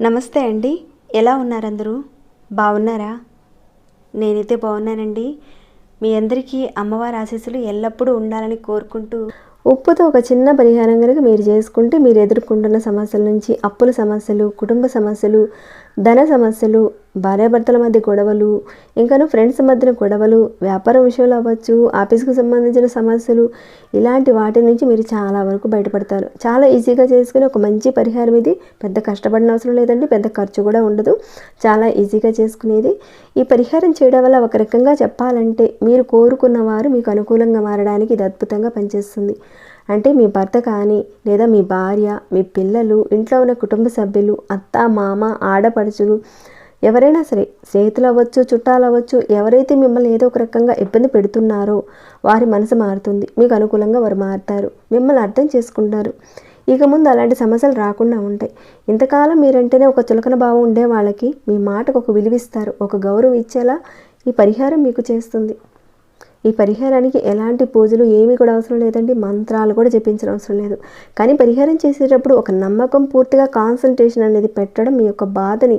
నమస్తే అండి. ఎలా ఉన్నారందరూ? బాగున్నారా? నేనైతే బాగున్నానండి. మీ అందరికీ అమ్మవారి ఆశీస్సులు ఎల్లప్పుడూ ఉండాలని కోరుకుంటూ ఉప్పుతో ఒక చిన్న పరిహారం కనుక మీరు చేసుకుంటే మీరు ఎదుర్కొంటున్న సమస్యల నుంచి అప్పుల సమస్యలు కుటుంబ సమస్యలు ధన సమస్యలు భార్యాభర్తల మధ్య గొడవలు ఇంకాను ఫ్రెండ్స్ మధ్యన గొడవలు వ్యాపారం విషయంలో అవ్వచ్చు ఆఫీస్కి సంబంధించిన సమస్యలు ఇలాంటి వాటి నుంచి మీరు చాలా వరకు బయటపడతారు. చాలా ఈజీగా చేసుకుని ఒక మంచి పరిహారం ఇది. పెద్ద కష్టపడిన అవసరం లేదండి పెద్ద ఖర్చు కూడా ఉండదు. చాలా ఈజీగా చేసుకునేది. ఈ పరిహారం చేయడం వల్ల ఒక రకంగా చెప్పాలంటే మీరు కోరుకున్న వారు మీకు అనుకూలంగా మారడానికి ఇది అద్భుతంగా పనిచేస్తుంది. అంటే మీ భర్త కానీ లేదా మీ భార్య మీ పిల్లలు ఇంట్లో ఉన్న కుటుంబ సభ్యులు అత్త మామ ఆడపడుచులు ఎవరైనా సరే స్నేహితులు అవ్వచ్చు చుట్టాలు అవ్వచ్చు ఎవరైతే మిమ్మల్ని ఏదో ఒక రకంగా ఇబ్బంది పెడుతున్నారో వారి మనసు మారుతుంది. మీకు అనుకూలంగా వారు మారుతారు. మిమ్మల్ని అర్థం చేసుకుంటారు. ఇక ముందు అలాంటి సమస్యలు రాకుండా ఉంటాయి. ఇంతకాలం మీరంటేనే ఒక చులకన భావం ఉండే వాళ్ళకి మీ మాటకు ఒక విలువిస్తారు. ఒక గౌరవం ఇచ్చేలా ఈ పరిహారం మీకు చేస్తుంది. ఈ పరిహారానికి ఎలాంటి పూజలు ఏమీ కూడా అవసరం లేదండి. మంత్రాలు కూడా జపించిన అవసరం లేదు. కానీ పరిహారం చేసేటప్పుడు ఒక నమ్మకం పూర్తిగా కాన్సన్ట్రేషన్ అనేది పెట్టడం మీ యొక్క బాధని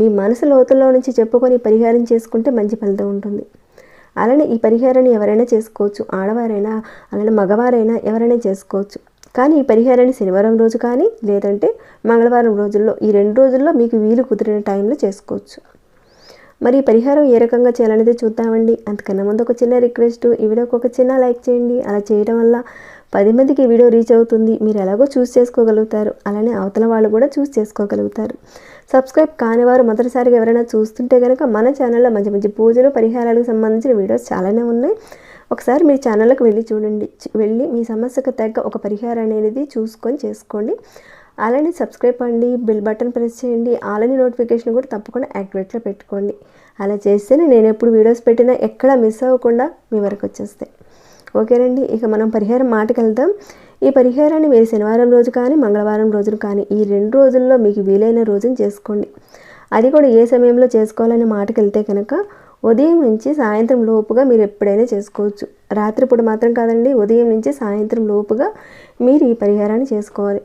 మీ మనసు లోతుల్లో నుంచి చెప్పుకొని పరిహారం చేసుకుంటే మంచి ఫలితం ఉంటుంది. అలానే ఈ పరిహారాన్ని ఎవరైనా చేసుకోవచ్చు. ఆడవారైనా అలానే మగవారైనా ఎవరైనా చేసుకోవచ్చు. కానీ ఈ పరిహారాన్ని శనివారం రోజు కానీ లేదంటే మంగళవారం రోజుల్లో ఈ రెండు రోజుల్లో మీకు వీలు కుదిరిన టైంలో చేసుకోవచ్చు. మరి ఈ పరిహారం ఏ రకంగా చేయాలనేది చూద్దామండి. అంతకన్నా ముందు ఒక చిన్న రిక్వెస్ట్. ఈ వీడియోకి ఒక చిన్న లైక్ చేయండి. అలా చేయడం వల్ల పది మందికి వీడియో రీచ్ అవుతుంది. మీరు ఎలాగో చూస్ చేసుకోగలుగుతారు. అలానే అవతల వాళ్ళు కూడా చూస్ చేసుకోగలుగుతారు. సబ్స్క్రైబ్ కాని వారు మొదటిసారిగా ఎవరైనా చూస్తుంటే కనుక మన ఛానల్లో మంచి మంచి పూజలు పరిహారాలకు సంబంధించిన వీడియోస్ చాలానే ఉన్నాయి. ఒకసారి మీ ఛానల్కి వెళ్ళి చూడండి. వెళ్ళి మీ సమస్యకు తగ్గ ఒక పరిహారం అనేది చూసుకొని చేసుకోండి. అలానే సబ్స్క్రైబ్ అండి బిల్ బటన్ ప్రెస్ చేయండి అలానే నోటిఫికేషన్ కూడా తప్పకుండా యాక్టివేట్లో పెట్టుకోండి. అలా చేస్తేనే నేను ఎప్పుడు వీడియోస్ పెట్టినా ఎక్కడ మిస్ అవ్వకుండా మీ వరకు వచ్చేస్తాయి. ఓకేనండి ఇక మనం పరిహారం మాటకి వెళ్దాం ఈ పరిహారాన్ని మీరు శనివారం రోజు కానీ మంగళవారం రోజున కానీ ఈ రెండు రోజుల్లో మీకు వీలైన రోజున చేసుకోండి. అది కూడా ఏ సమయంలో చేసుకోవాలనే మాటకి వెళ్తే కనుక ఉదయం నుంచి సాయంత్రం లోపుగా మీరు ఎప్పుడైనా చేసుకోవచ్చు. రాత్రిపూట మాత్రం కాదండి ఉదయం నుంచి సాయంత్రం లోపుగా మీరు ఈ పరిహారాన్ని చేసుకోవాలి.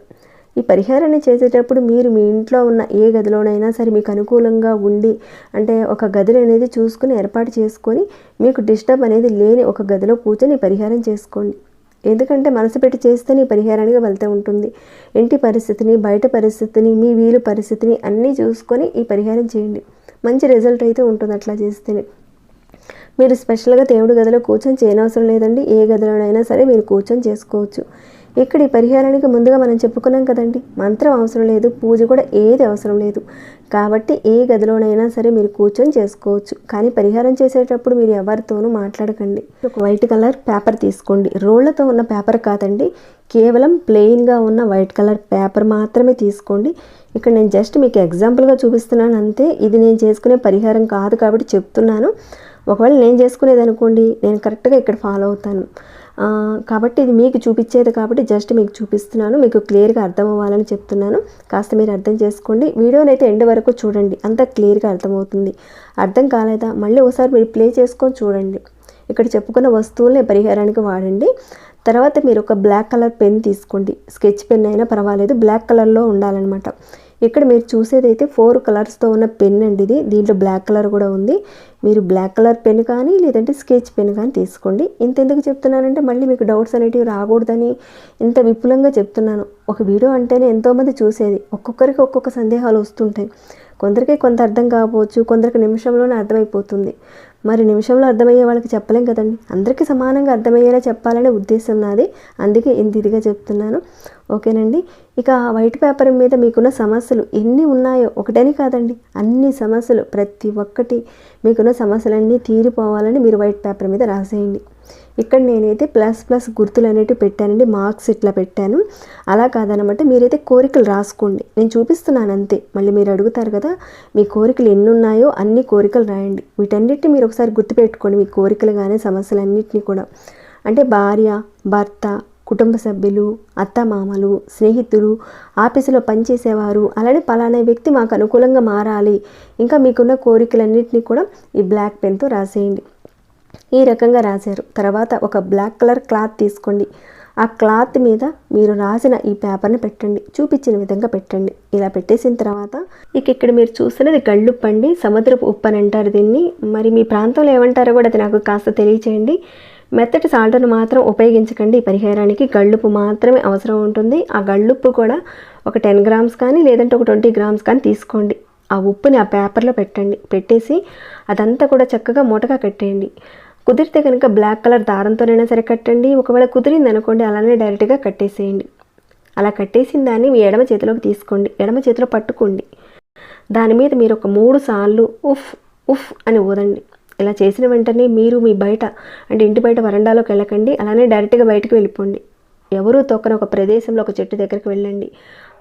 ఈ పరిహారాన్ని చేసేటప్పుడు మీరు మీ ఇంట్లో ఉన్న ఏ గదిలోనైనా సరే మీకు అనుకూలంగా ఉండి అంటే ఒక గదిని అనేది చూసుకుని ఏర్పాటు చేసుకొని మీకు డిస్టర్బ్ అనేది లేని ఒక గదిలో కూర్చొని పరిహారం చేసుకోండి. ఎందుకంటే మనసు పెట్టి చేస్తేనే ఈ పరిహారానికి వెళ్తూ ఉంటుంది. ఇంటి పరిస్థితిని బయట పరిస్థితిని మీ వీలు పరిస్థితిని అన్నీ చూసుకొని ఈ పరిహారం చేయండి. మంచి రిజల్ట్ అయితే ఉంటుంది అట్లా చేస్తేనే. మీరు స్పెషల్గా దేవుడి గదిలో కూర్చొని చేయనవసరం లేదండి. ఏ గదిలోనైనా సరే మీరు కూర్చొని చేసుకోవచ్చు. ఇక్కడ ఈ పరిహారానికి ముందుగా మనం చెప్పుకున్నాం కదండి మంత్రం అవసరం లేదు పూజ కూడా ఏది అవసరం లేదు. కాబట్టి ఏ గదిలోనైనా సరే మీరు కూర్చొని చేసుకోవచ్చు. కానీ పరిహారం చేసేటప్పుడు మీరు ఎవరితోనూ మాట్లాడకండి. ఒక వైట్ కలర్ పేపర్ తీసుకోండి. రోళ్ళతో ఉన్న పేపర్ కాదండి కేవలం ప్లెయిన్గా ఉన్న వైట్ కలర్ పేపర్ మాత్రమే తీసుకోండి. ఇక్కడ నేను జస్ట్ మీకు ఎగ్జాంపుల్గా చూపిస్తున్నాను అంతే. ఇది నేను చేసుకునే పరిహారం కాదు కాబట్టి చెప్తున్నాను. ఒకవేళ నేను చేసుకునేది అనుకోండి నేను కరెక్ట్గా ఇక్కడ ఫాలో అవుతాను. కాబట్టి ఇది మీకు చూపించేది కాబట్టి జస్ట్ మీకు చూపిస్తున్నాను. మీకు క్లియర్గా అర్థం అవ్వాలని చెప్తున్నాను. కాస్త మీరు అర్థం చేసుకోండి. వీడియోని అయితే ఎండ్ వరకు చూడండి. అంత క్లియర్గా అర్థమవుతుంది. అర్థం కాలేదా? మళ్ళీ ఒకసారి మీరు ప్లే చేసుకొని చూడండి. ఇక్కడ చెప్పుకున్న వస్తువుల్ని పరిహారానికి వాడండి. తర్వాత మీరు ఒక బ్లాక్ కలర్ పెన్ తీసుకోండి. స్కెచ్ పెన్ అయినా పర్వాలేదు. బ్లాక్ కలర్లో ఉండాలన్నమాట. ఇక్కడ మీరు చూసేదైతే ఫోర్ కలర్స్తో ఉన్న పెన్ అండి ఇది. దీంట్లో బ్లాక్ కలర్ కూడా ఉంది. మీరు బ్లాక్ కలర్ పెన్ కానీ లేదంటే స్కెచ్ పెన్ కానీ తీసుకోండి. ఇంత ఎందుకు చెప్తున్నానంటే మళ్ళీ మీకు డౌట్స్ అనేటివి రాకూడదని ఇంత విపులంగా చెప్తున్నాను. ఒక వీడియో అంటేనే ఎంతోమంది చూసేది. ఒక్కొక్కరికి ఒక్కొక్క సందేహాలు వస్తుంటాయి. కొందరికి కొంత అర్థం కాకపోవచ్చు కొందరికి నిమిషంలోనే అర్థమైపోతుంది. మరి నిమిషంలో అర్థమయ్యే వాళ్ళకి చెప్పలేం కదండి. అందరికీ సమానంగా అర్థమయ్యేలా చెప్పాలనే ఉద్దేశం నాది. అందుకే ఇంత ఇదిగా చెప్తున్నాను. ఓకేనండి? ఇక ఆ వైట్ పేపర్ మీద మీకున్న సమస్యలు ఎన్ని ఉన్నాయో ఒకటని కాదండి అన్ని సమస్యలు ప్రతి ఒక్కటి మీకున్న సమస్యలన్నీ తీరిపోవాలని మీరు వైట్ పేపర్ మీద రాసేయండి. ఇక్కడ నేనైతే ప్లస్ ప్లస్ గుర్తులు అనేటివి పెట్టానండి మార్క్స్ ఇట్లా పెట్టాను. అలా కాదనమాట మీరైతే కోరికలు రాసుకోండి. నేను చూపిస్తున్నాను అంతే మళ్ళీ మీరు అడుగుతారు కదా మీ కోరికలు ఎన్ని ఉన్నాయో అన్ని కోరికలు రాయండి. వీటన్నిటిని మీరు ఒకసారి గుర్తుపెట్టుకోండి మీ కోరికలు కానీ సమస్యలన్నింటినీ కూడా. అంటే భార్య భర్త కుటుంబ సభ్యులు అత్తమామలు స్నేహితులు ఆఫీసులో పనిచేసేవారు. అలానే పలానా వ్యక్తి మాకు అనుకూలంగా మారాలి. ఇంకా మీకున్న కోరికలన్నింటినీ కూడా ఈ బ్లాక్ పెన్తో రాసేయండి. ఈ రకంగా రాశారు. తర్వాత ఒక బ్లాక్ కలర్ క్లాత్ తీసుకోండి. ఆ క్లాత్ మీద మీరు రాసిన ఈ పేపర్ని పెట్టండి. చూపించిన విధంగా పెట్టండి. ఇలా పెట్టేసిన తర్వాత ఇక ఇక్కడ మీరు చూస్తున్నది గళ్ళుప్పు అండి సముద్రపు ఉప్పు అని అంటారు దీన్ని. మరి మీ ప్రాంతంలో ఏమంటారో కూడా అది నాకు కాస్త తెలియచేయండి. మెత్తటి సాల్ట్ను మాత్రం ఉపయోగించకండి. ఈ పరిహారానికి గళ్ళుప్పు మాత్రమే అవసరం ఉంటుంది. ఆ గళ్ళుప్పు కూడా ఒక టెన్ గ్రామ్స్ కానీ లేదంటే ఒక ట్వంటీ గ్రామ్స్ కానీ తీసుకోండి. ఆ ఉప్పుని ఆ పేపర్లో పెట్టండి. పెట్టేసి అదంతా కూడా చక్కగా మూటగా కట్టేయండి. కుదిరితే కనుక బ్లాక్ కలర్ దారంతోనైనా సరే కట్టండి. ఒకవేళ కుదిరింది అనుకోండి అలానే డైరెక్ట్గా కట్టేసేయండి. అలా కట్టేసిన దాన్ని మీ ఎడమ చేతిలోకి తీసుకోండి. ఎడమ చేతిలో పట్టుకోండి. దాని మీద మీరు ఒక మూడు సార్లు ఉఫ్ ఉఫ్ అని ఊదండి. ఇలా చేసిన వెంటనే మీరు మీ బయట అంటే ఇంటి బయట వరండాలోకి వెళ్ళకండి. అలానే డైరెక్ట్గా బయటకు వెళ్ళిపోండి. ఎవరూ తొక్కని ఒక ప్రదేశంలో ఒక చెట్టు దగ్గరికి వెళ్ళండి.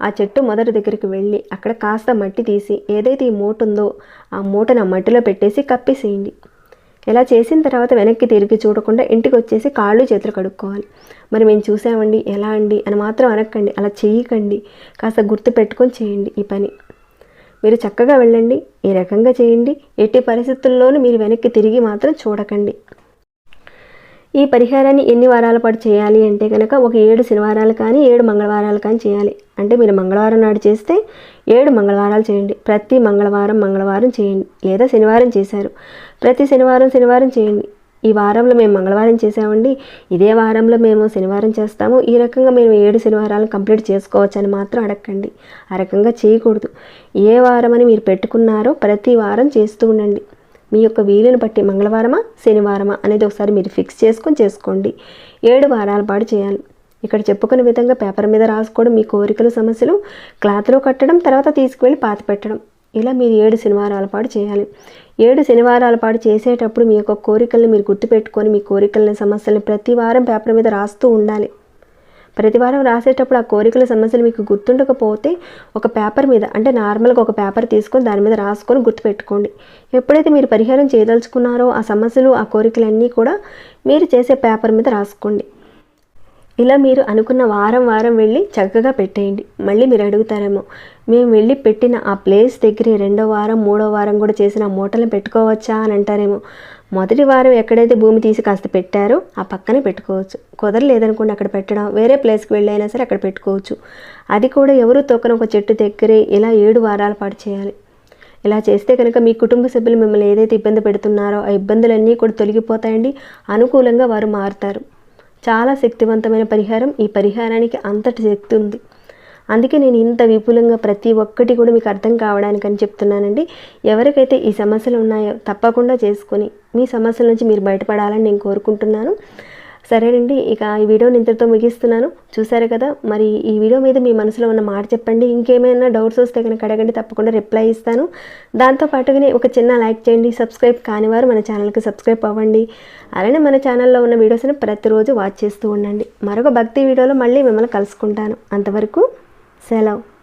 ఆ చెట్టు మొదటి దగ్గరికి వెళ్ళి అక్కడ కాస్త మట్టి తీసి ఏదైతే ఈ మూట ఉందో ఆ మూటను ఆ మట్టిలో పెట్టేసి కప్పేసేయండి. ఇలా చేసిన తర్వాత వెనక్కి తిరిగి చూడకుండా ఇంటికి వచ్చేసి కాళ్ళు చేతులు కడుక్కోవాలి. మరి మేము చూసామండి ఎలా అండి అని మాత్రం అనక్కండి అలా చేయకండి. కాస్త గుర్తు పెట్టుకొని చేయండి ఈ పని. మీరు చక్కగా వెళ్ళండి ఈ రకంగా చేయండి. ఎట్టి పరిస్థితుల్లోనూ మీరు వెనక్కి తిరిగి మాత్రం చూడకండి. ఈ పరిహారాన్ని ఎన్ని వారాల పాటు చేయాలి అంటే కనుక ఒక ఏడు శనివారాలు కానీ ఏడు మంగళవారాలు కానీ చేయాలి. అంటే మీరు మంగళవారం నాడు చేస్తే ఏడు మంగళవారాలు చేయండి. ప్రతి మంగళవారం మంగళవారం చేయండి. లేదా శనివారం చేశారు. ప్రతి శనివారం శనివారం చేయండి. ఈ వారంలో మేము మంగళవారం చేసామండి ఇదే వారంలో మేము శనివారం చేస్తాము. ఈ రకంగా మేము ఏడు శనివారాలను కంప్లీట్ చేసుకోవచ్చు అని మాత్రం అడగండి. ఆ రకంగా చేయకూడదు. ఏ వారం అని మీరు పెట్టుకున్నారో ప్రతి వారం చేస్తూ ఉండండి. మీ యొక్క వీలుని బట్టి మంగళవారమా శనివారమా అనేది ఒకసారి మీరు ఫిక్స్ చేసుకొని చేసుకోండి. ఏడు వారాల పాటు చేయాలి. ఇక్కడ చెప్పుకున్న విధంగా పేపర్ మీద రాసుకోవడం మీ కోరికలు సమస్యలు క్లాత్లో కట్టడం తర్వాత తీసుకువెళ్ళి పాత పెట్టడం. ఇలా మీరు ఏడు శనివారాల పాటు చేయాలి. ఏడు శనివారాల పాటు చేసేటప్పుడు మీ యొక్క కోరికలను మీరు గుర్తుపెట్టుకొని మీ కోరికలని సమస్యలను ప్రతి వారం పేపర్ మీద రాస్తూ ఉండాలి. ప్రతి వారం రాసేటప్పుడు ఆ కోరికల సమస్యలు మీకు గుర్తుండకపోతే ఒక పేపర్ మీద అంటే నార్మల్గా ఒక పేపర్ తీసుకొని దాని మీద రాసుకొని గుర్తుపెట్టుకోండి. ఎప్పుడైతే మీరు పరిహారం చేయదలుచుకున్నారో ఆ సమస్యలు ఆ కోరికలన్నీ కూడా మీరు చేసే పేపర్ మీద రాసుకోండి. ఇలా మీరు అనుకున్న వారం వారం వెళ్ళి చక్కగా పెట్టేయండి. మళ్ళీ మీరు అడుగుతారేమో మేము వెళ్ళి పెట్టిన ఆ ప్లేస్ దగ్గర రెండో వారం మూడో వారం కూడా చేసిన మూటలను పెట్టుకోవచ్చా అని అంటారేమో. మొదటి వారం ఎక్కడైతే భూమి తీసి కాస్త పెట్టారో ఆ పక్కనే పెట్టుకోవచ్చు. కుదరలేదనుకోండి అక్కడ పెట్టడం వేరే ప్లేస్కి వెళ్ళైనా సరే అక్కడ పెట్టుకోవచ్చు. అది కూడా ఎవరు తొక్కన ఒక చెట్టు దగ్గరే ఇలా ఏడు వారాల పాటు చేయాలి. ఇలా చేస్తే కనుక మీ కుటుంబ సభ్యులు మిమ్మల్ని ఏదైతే ఇబ్బంది పెడుతున్నారో ఆ ఇబ్బందులన్నీ కూడా తొలగిపోతాయండి. అనుకూలంగా వారు మారుతారు. చాలా శక్తివంతమైన పరిహారం. ఈ పరిహారానికి అంతటి శక్తి ఉంది. అందుకే నేను ఇంత విపులంగా ప్రతి ఒక్కటి కూడా మీకు అర్థం కావడానికి అని చెప్తున్నానండి. ఎవరికైతే ఈ సమస్యలు ఉన్నాయో తప్పకుండా చేసుకొని మీ సమస్యల నుంచి మీరు బయటపడాలని నేను కోరుకుంటున్నాను. సరేనండి ఇక ఈ వీడియోని ఇంతటితో ముగిస్తున్నాను. చూసారు కదా మరి ఈ వీడియో మీద మీ మనసులో ఉన్న మాట చెప్పండి. ఇంకేమైనా డౌట్స్ వస్తే కనుక అడగండి తప్పకుండా రిప్లై ఇస్తాను. దాంతో పాటుగానే ఒక చిన్న లైక్ చేయండి సబ్స్క్రైబ్ కాని వారు మన ఛానల్కి సబ్స్క్రైబ్ అవ్వండి. అలానే మన ఛానల్లో ఉన్న వీడియోస్ని ప్రతిరోజు వాచ్ చేస్తూ ఉండండి. మరొక భక్తి వీడియోలో మళ్ళీ మిమ్మల్ని కలుసుకుంటాను. అంతవరకు సెలవు.